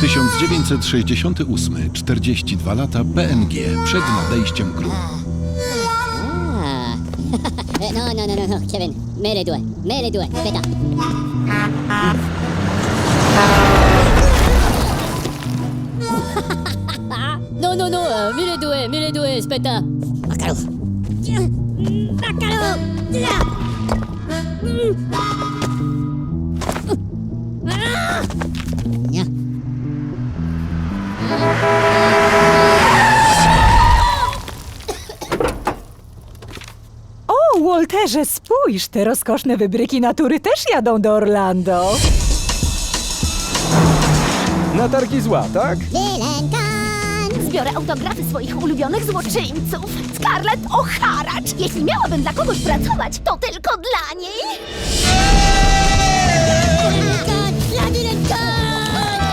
1968, 42 lata PNG, przed nadejściem gru. Non, non, non, non, non, Kevin, mets les doigts, mets les doigts, bêta. non, non, non, euh, mets les doigts, mets les Walterze, spójrz, te rozkoszne wybryki natury też jadą do Orlando. Na targi zła, tak? Zbiorę autografy swoich ulubionych złoczyńców. Scarlett O'Hara. Jeśli miałabym dla kogoś pracować, to tylko dla niej.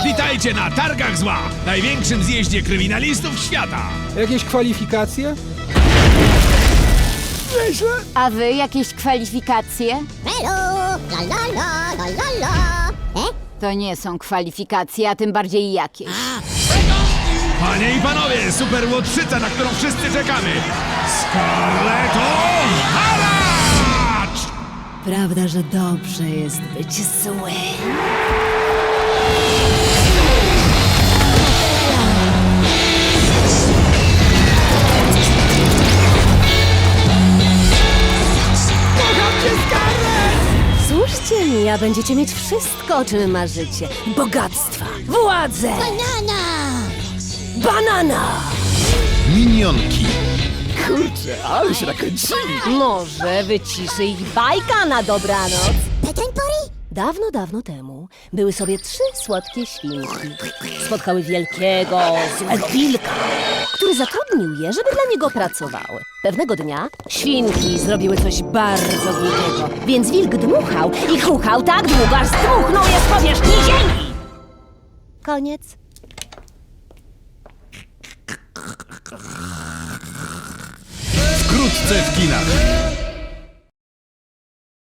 Witajcie na Targach Zła, największym zjeździe kryminalistów świata. Jakieś kwalifikacje? Nieźle. A wy jakieś kwalifikacje? Hello, la la la, la la la. Eh? To nie są kwalifikacje, a tym bardziej jakieś. Panie i panowie, super łotrzyca, na którą wszyscy czekamy. Scarlett O'Hara! Prawda, że dobrze jest być zły. Słuchajcie mi, a będziecie mieć wszystko, o czym marzycie. Bogactwa, władzę, Banana! banana! Minionki. Ale się nakręcili. Może wyciszy ich bajka na dobranoc. Party? Dawno, dawno temu były sobie trzy słodkie świnki. Spotkały wielkiego, wilka, który zatrudnił je, żeby dla niego pracowały. Pewnego dnia świnki zrobiły coś bardzo głupiego, więc wilk dmuchał i chuchał tak długo, aż zdmuchnął je z powierzchni ziemi. Koniec. Wkrótce w kinach.